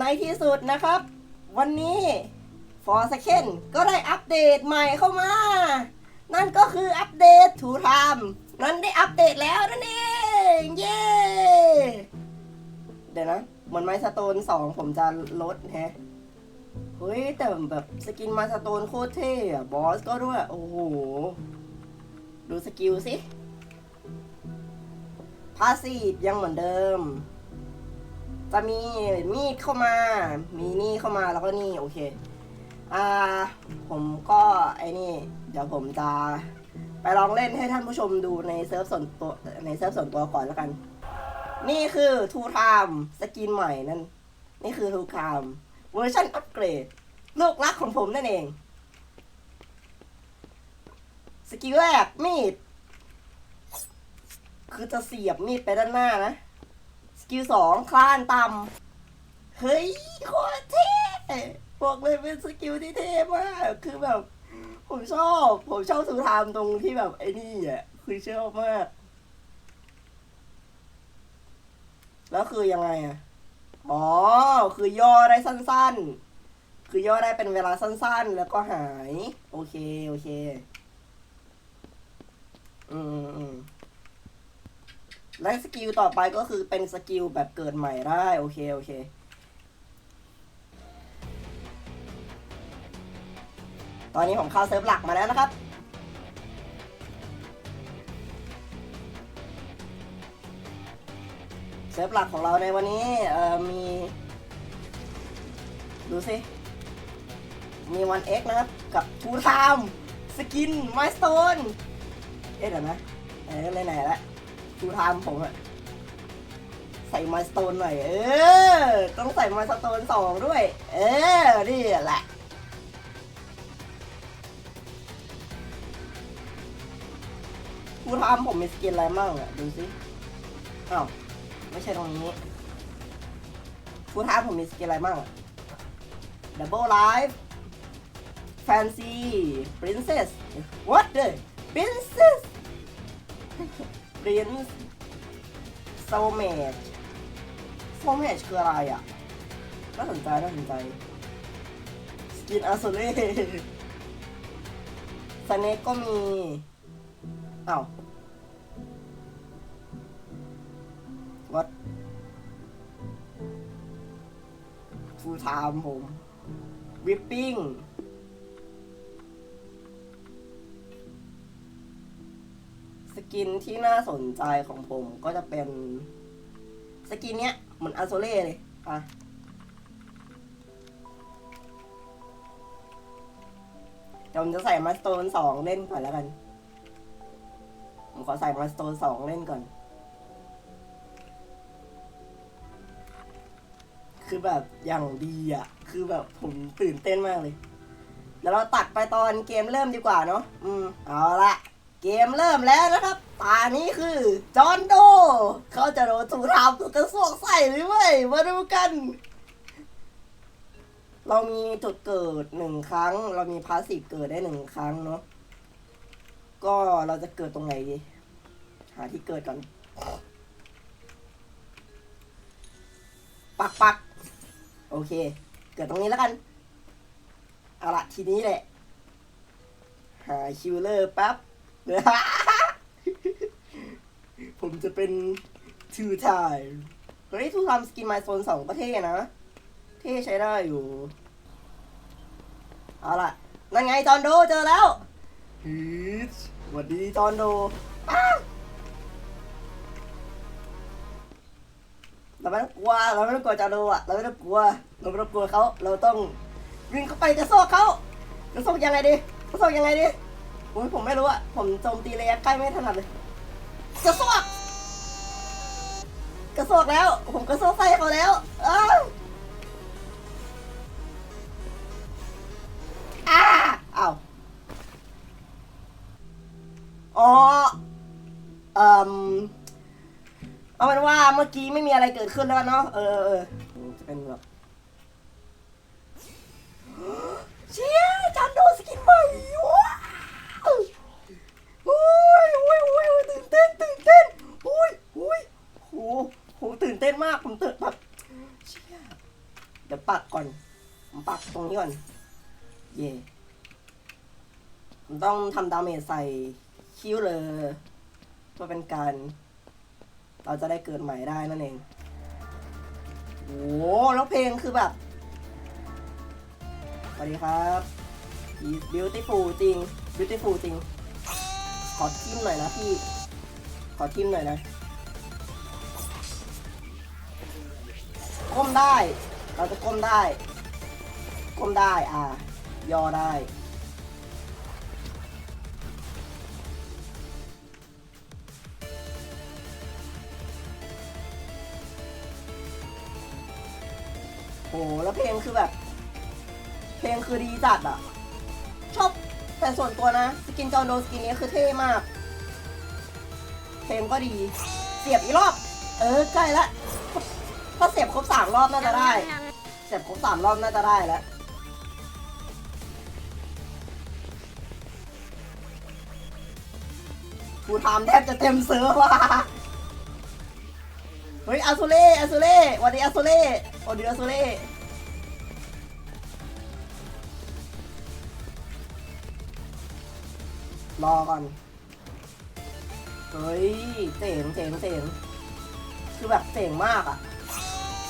ในที่สุดนะครับ วันนี้ For Second ก็ได้อัปเดตใหม่เข้ามา นั่นก็คืออัปเดต To Time นั้นได้อัปเดตแล้วนั่นเอง เย้ เดี๋ยวนะเหมือนไมสโตนสองผมจะลดแฮะเฮ้ย แต่แบบสกินมาสโตนโคตรเท่อะบอสก็ด้วย โอ้โห ดูสกิลสิพาสีฟยังเหมือนเดิม จะมีมีดเข้ามา มีนี่เข้ามาแล้วก็นี่โอเค อ่า ผมก็ไอ้นี่ เดี๋ยวผมจะไปลองเล่นให้ท่านผู้ชมดูในเซิร์ฟส่วนตัวในเซิร์ฟส่วนตัวก่อนแล้วกัน นี่คือ Two Time สกินใหม่นั่น นี่คือ Two Time เวอร์ชันอัปเกรดลูกรักของผมนั่นเอง สกิลแรกมีด คือจะเสียบมีดไปด้านหน้านะ กิลสองคลานต่ำเฮ้ยโคตรเท่บอกเลยเป็นสกิลที่เท่มากคือแบบ ผมชอบ ผมชอบสุธามตรงที่แบบไอ้นี่อะคือชอบมาก แล้วคือยังไงอะอ๋อ คือย่อได้สั้นๆ คือย่อได้เป็นเวลาสั้นๆ แล้วก็หาย โอเค โอเค อืมอืม และสกิลต่อไปก็คือเป็นสกิลแบบเกิดใหม่ได้ โอเค โอเค ตอนนี้ผมเข้าเซิร์ฟหลักมาแล้วนะครับ เซิร์ฟหลักของเราในวันนี้เอ่อมี ดูสิ มีวันเอ็กนะครับ กับทูไทม์สกินไมสโตน เอ๊ะเดี๋ยวนะไหนๆไหนๆแกูทม์ผมอะใส่มาสโตนหน่อย เออ ต้องใส่มาสโตนสองด้วย เออ นี่แหละทูทม์ผมมีสกินอะไรมั่งอะดูสิอ้าวไม่ใช่ตรงนี้ทูทม์ผมมีสกินอะไรมั่งดับเบิลไลฟ์แฟนซีปรินเซส what the princess Prince s o m a g e s o m a g e คืออะไรอะ น่าสนใจ น่าสนใจ สกินอาโซเล่สเนกก็มีอ้าววัดฟูลไทม์ผม วิปปิ้ง กินที่น่าสนใจของผมก็จะเป็น สกินเนี้ยเหมือนอาโซเล่เลยอะเดี๋ยวผมจะใส่มาสโตนสองเล่นก่อนแล้วกัน ผมขอใส่มาสโตนสองเล่นก่อน คือแบบอย่างดีอะ คือแบบผมตื่นเต้นมากเลยเดี๋ยวเราตัดไปตอนเกมเริ่มดีกว่าเนาะ อืม เอาละ เกมเริ่มแล้วนะครับตานี้คือ จอนโด เขาจะโดนถูกทำถูกกระสวกใส่หรือไม่มาดูกัน เรามีจุดเกิดหนึ่งครั้ง เรามีพาสซีฟเกิดได้หนึ่งครั้งเนาะก็เราจะเกิดตรงไหนดี หาที่เกิดก่อน ปักปักโอเค เกิดตรงนี้แล้วกันเอาละทีนี้แหละ หาคิวเลอร์ปั๊บ ผมจะเป็นทูไทม์เฮ้ยทูไทม์สกินไมโซนสองก็เท่นะ เท่ใช้ได้อยู่ เอาล่ะ นั่นไงจอนโดเจอแล้วฮีชสวัสดีจอนโดอ้าวเราไม่ต้องกลัว เราไม่ต้องกลัวจอนโดอะ เราไม่ต้องกลัว เราไม่ต้องกลัวเขา เราต้องวิ่งเข้าไปกระโซกเขากระโซกยังไงดีกระโซกยังไงดีโอ้ยผมไม่รู้อะผมโจมตีระยะใกล้ไม่ถนัดเลย กระซวก กระซวกแล้ว ผมกระซวกใส่เขาแล้วอ้าวอ้าอ้าวอ๋อเอ่มเอาเป็นว่าเมื่อกี้ไม่มีอะไรเกิดขึ้นแล้วกันเนาะเออเออจะเป็นแบบ เชี่ยจันโดสกินใหม่ว้าวโอ้ยโอ้ยโอ้ยโอ้ยตื่นเต้นตื่นเต้นโอ้ยโอ้ยโหโหตื่นเต้นมากผมตื่นแบบเชี่ยเดี๋ยว ปักก่อน ผมปักตรง นี้ก่อน เย่ผมต้องทำดาเมจใส่คิ้วเลยเพื่อเป็นการ เราจะได้เกิดใหม่ได้นั่นเอง โอ้โหแล้วเพลงคือแบบ สวัสดีครับ He's beautiful จริง beautiful จริง ขอจิ้มหน่อยนะพี่ ขอจิ้มหน่อยนะก้มได้ เราจะก้มได้ ก้มได้อ่าย่อได้ โห แล้วเพลงคือแบบ เพลงคือดีจัดอะชอบแต่ส่วนตัวนะ สกินจอห์โดสกินนี้คือเท่มาก เพลงก็ดี เสียบอีกรอบ เออ ใกล้ละถ้าเสียบครบสามรอบน่าจะได้ เสียบครบสามรอบน่าจะได้แล้ว กูทำแทบจะเต็มเซิร์ฟว่ะเฮ้ยอาซูเล่อาซูเล่วันนี้อาซูเล่วันนี้อาซูเล่รอก่อน เฮ้ยเจ๋งเจ๋งเจ๋งคือแบบเจ๋งมากอะ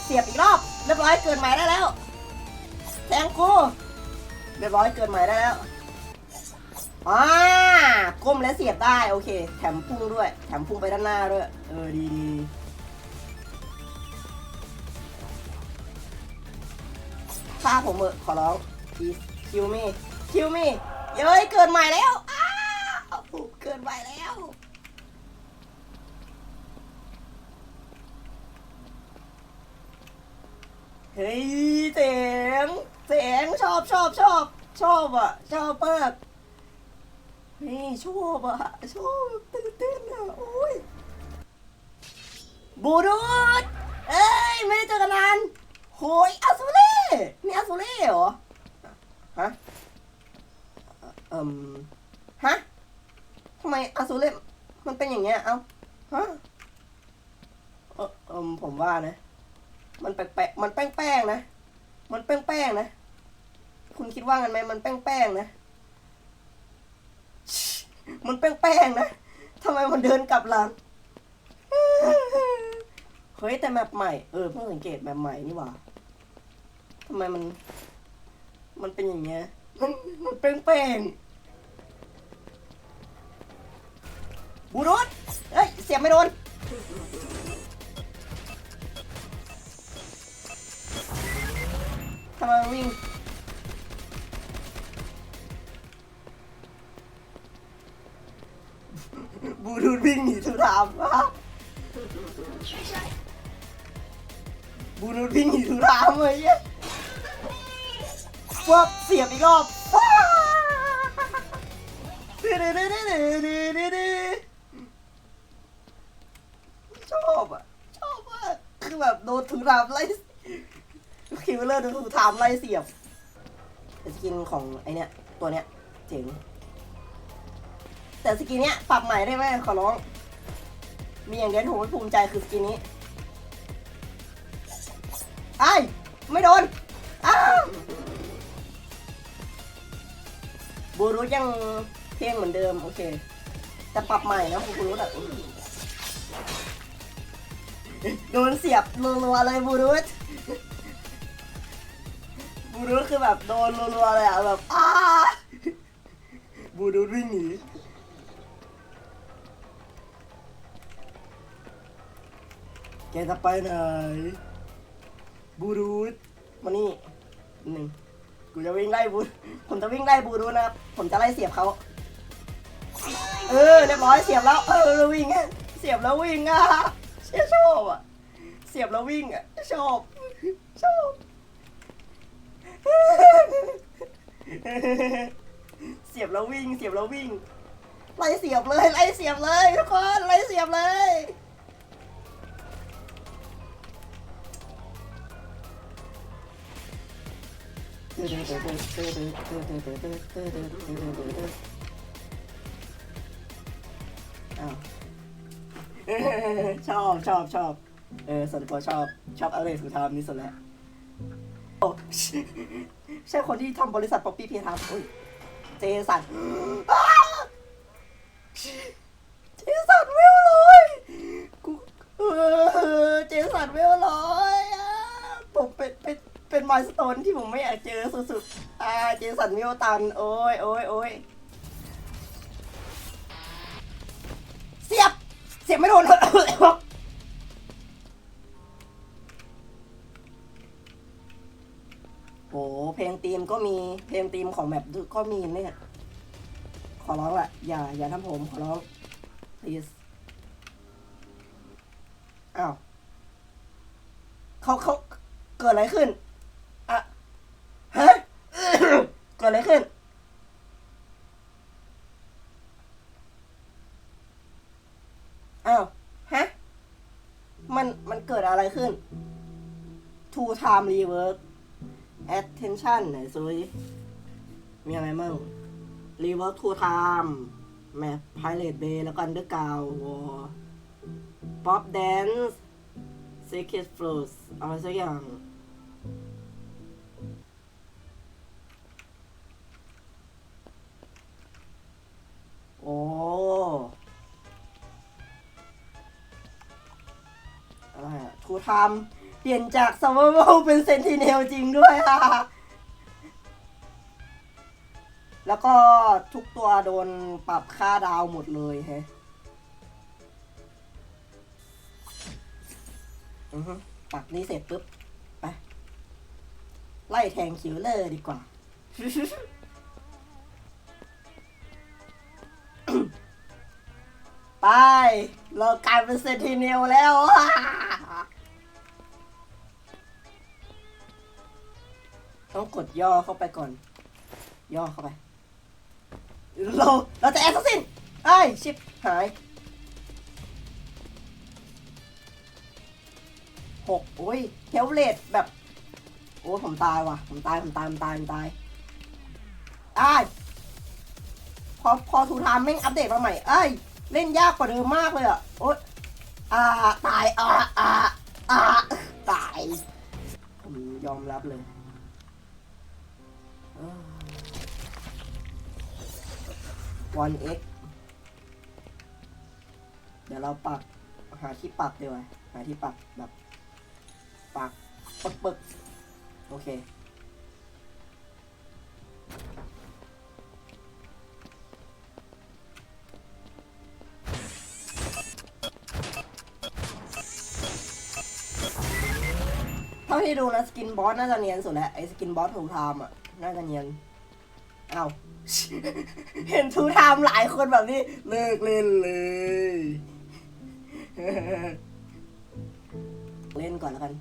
เสียบอีกรอบ เรียบร้อยเกินใหม่ได้แล้ว แทงกู เรียบร้อยเกินใหม่ได้แล้ว อ่าก้มและเสียบได้โอเค แถมพุ่งด้วย แถมพุ่งไปด้านหน้าด้วย เออดีดีฆ่าผมเออะขอร้อง please kill me kill me เย้ยเกินใหม่แล้วอ้าวเกินใหม่แล้วเฮ้ยเจ๋งเจ๋งชอบชอบชอบชอบอะชอบมาก เฮ้ยชอบอะชอบตื่นเต้นอะโอ้ยบูดูดเอ้ยไม่ได้เจอกันนานโหยอาซูเล่นี่อาซูเล่เหรอฮะเอ่มฮะทำไมอาซูเล่มันเป็นอย่างเงี้ยเอ้าฮะเออเอมผมว่านะ มันแปลกๆมันแป้งๆนะ มันแป้งๆนะ คุณคิดว่ากันไหมมันแป้งๆนะ มันแป้งๆนะทำไมมันเดินกลับหลังเฮ้ยแต่แมปใหม่เออเพิ่งสังเกตแมปใหม่นี่หว่าทำไมมัน มันเป็นอย่างเงี้ยมันมันแป้งๆบูรุษเอ้ยเสียบไม่โดนทำไมวิ่ง หนีทุรามวะบูดูดวิ่งหนีทุรามเลยเนี่ยวับเสียบอีกรอบว้าดื้อดื้อดื้อดื้อดื้อดื้อดื้อชอบอะ ชอบมากคือแบบโดนทุรามไล่คิวเลอร์ดูทามไล่เสียบแต่สกินของไอเนี้ยตัวเนี้ยเจ๋งแต่สกินเนี้ยปรับใหม่ได้ไหมขอร้อง มีอย่างเดียวที่ผมไม่ภูมิใจคือสกินนี้ไอ้ไม่โดนอ้าบูรุษยังเพียงเหมือนเดิม โอเคแต่ปรับใหม่นะคุณรู้แต่โดนเสียบรัวๆเลยบูรุษบูดูดคือแบบโดนรัวๆเลยอะแบบอ้าบูดูดวิ่งหนี แกจะไปไหน บูดูดมานี่หนึ่งกูจะวิ่งไล่บูผมจะวิ่งไล่บูดูดนะครับ ผมจะไล่เสียบเขา เออเรียบร้อยเสียบแล้ว เออวิ่งอะเสียบแล้ววิ่งอะเชี่ยชอบอะ เสียบแล้ววิ่งอะชอบ ชอบ เสียบแล้ววิ่ง เสียบแล้ววิ่ง ไล่เสียบเลย ไล่เสียบเลยทุกคน ไล่เสียบเลย ชอบชอบชอบ เออส่วนตัวชอบ ชอบอะไรสุดทามนี่สุดแล้วโอ้ใช่คนที่ทำบริษัทป๊อปปี้พีทามอุ้ยเจสันเจสันเวลเลยกูเออเจสันเวลเลยอะผมเป็น เป็นมายสเตนที่ผมไม่อยากเจอสุดๆอ่าเจสันเวลตัน โอ้ยโอ้ยโอ้ยเสียบ เสียบไม่โดนโอ้เพลงธีมก็มี เพลงธีมของแบบก็มีเนี่ย ขอร้องละอย่า อย่าทำผม ขอร้อง please อ้าวเขาเขาเกิดอะไรขึ้นอะฮะ เกิดอะไรขึ้น อ้าว ฮะ มัน มันเกิดอะไรขึ้น two time rework attention ไหนซุยมีอะไรมั่ง rework two time map pirate bay แล้วก็ underground war pop dance secret flows อะไรสักอย่าง โอ้อะไรอะทูทามเปลี่ยนจาก survival เป็น sentinel จริงด้วยค่ะ แล้วก็ทุกตัวโดนปรับค่าดาวหมดเลยแฮะอือฮึปักนี้เสร็จปุ๊บ ไป ไล่แทงคิวเลอร์ดีกว่า ไป เรากลายเป็นเซนติเนลแล้วต้องกดย่อเข้าไปก่อน ย่อเข้าไป เราเราจะแอสซัสซินไอ้ยชิปหายหกโอ้ยเฮลเลตแบบ โอ้ผมตายว่ะ ผมตาย ผมตาย ผมตาย ผมตายไอ้ายพอพอทูไทามแม่งอัปเดตมาใหม่ไอ้ย เล่นยากกว่าเดิมมากเลยอะโอ๊ยอ่าตายอ่าอ่าอ่าตาย ผมยอมรับเลยวันเอ็กเดี๋ยวเราปัก หาที่ปักดีกว่าหาที่ปักแบบ ปัก ปึกปึกโอเค เท่าที่ดูนะสกินบอสน่าจะเนียนสุดแหล้วไอ้สกินบอสทูไทม์อะน่าจะเนียนเอ้าเห็นทูไทม์หลายคนแบบนี้เลิกเล่นเลย เล่นก่อนแล้วกัน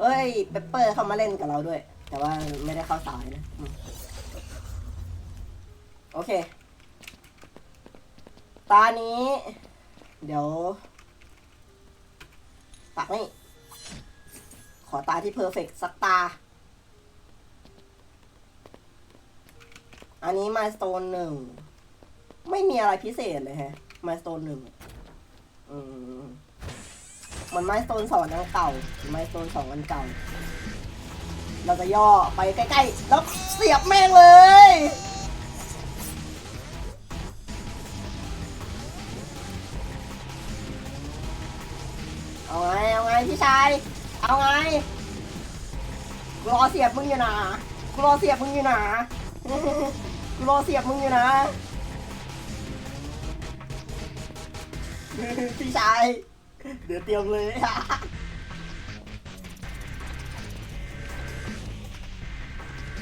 เอ้ยเปเปอร์เข้ามาเล่นกับเราด้วย แต่ว่าไม่ได้เข้าสายนะ โอเค ตานี้ เดี๋ยว ปักนี่ ขอตาที่เพอร์เฟกสักตา อันนี้มาสโตนหนึ่ง ไม่มีอะไรพิเศษเลยฮะ มาสโตนหนึ่งอืมเหมือนไมสโตนสองอันเก่า ไมสโตนสองอันเก่า เราจะย่อไปใกล้ๆ แล้วเสียบแม่งเลย พี่ชาย เอาไงกูรอเสียบมึงอยู่นะกูรอเสียบมึงอยู่นะกูรอเสียบมึงอยู่นะพี่ชาย เดี๋ยวเตรียมเลย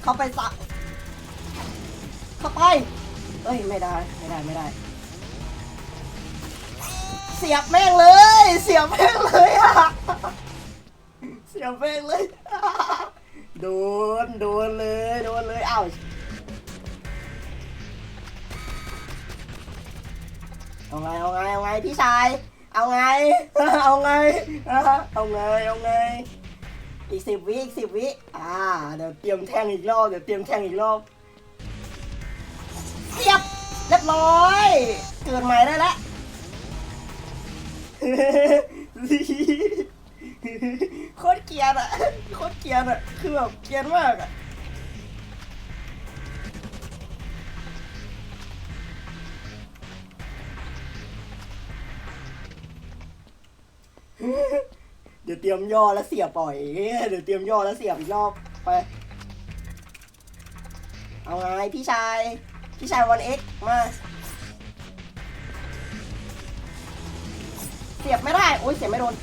เข้าไปสักเข้าไป เอ้ยไม่ได้ไม่ได้ไม่ได้ เสียบแม่งเลย เสียบแม่งเลยอะเสียบแม่งเลยโดนโดนเลยโดนเลยเอ้าเอาไงเอาไงเอาไงพี่ชายเอาไงเอาไงเอาไงเอาไงอีกสิบวิอีกสิบวิอ่าเดี๋ยวเตรียมแทงอีกรอบเดี๋ยวเตรียมแทงอีกรอบเสียบเรียบร้อย เกิดใหม่ได้แล้ว โคตรเกรียนอะโคตรเกรียนอะคือแบบเกรียนมากอะเดี๋ยวเตรียมย่อแล้วเสียบปล่อยเดี๋ยวเตรียมย่อแล้วเสียบอีกรอบไป เอาไงพี่ชาย พี่ชายวันเอ็กมา เสียบไม่ได้ โอ้ยเสียบไม่โดน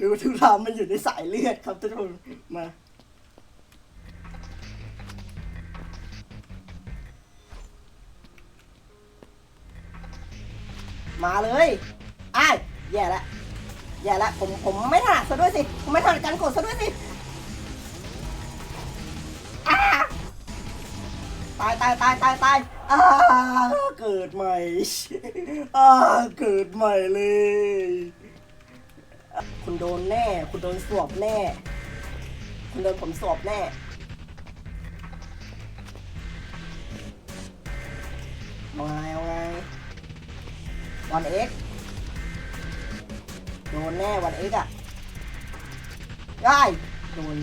ดูทุกทามันอยู่ในสายเลือดครับทุกคน มา มาเลยอ้ายแย่ละแย่ละผมผมไม่ถนัดซะด้วยสิ ผมไม่ถนัดการกดซะด้วยสิ ตายตายตายตายตายอ้าเกิดใหม่อ้าเกิดใหม่เลย คุณโดนแน่ คุณโดนสวบแน่ คุณโดนผมสวบแน่เอาไงเอาไงวันเอ็กโดนแน่วันเอ็กอะได้โดน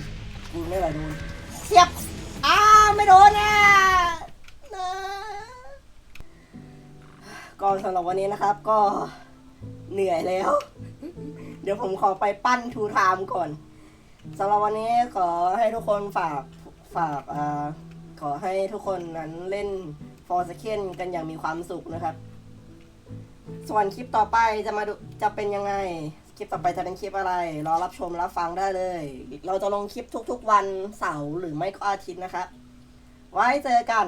กูไม่ไรโดนเสียบอ้าไม่โดนนะ ก็สำหรับวันนี้นะครับก็เหนื่อยแล้ว เดี๋ยวผมขอไปปั้นทูไทม์ก่อนสำหรับวันนี้ขอให้ทุกคนฝากฝากอ่าขอให้ทุกคนนั้นเล่นฟอร์สเคนกันอย่างมีความสุขนะครับ ส่วนคลิปต่อไปจะมาดูจะเป็นยังไง คลิปต่อไปจะเป็นคลิปอะไร รอรับชมรับฟังได้เลย เราจะลงคลิปทุกๆวันเสาร์หรือไม่ก็อาทิตย์นะครับ ไว้เจอกัน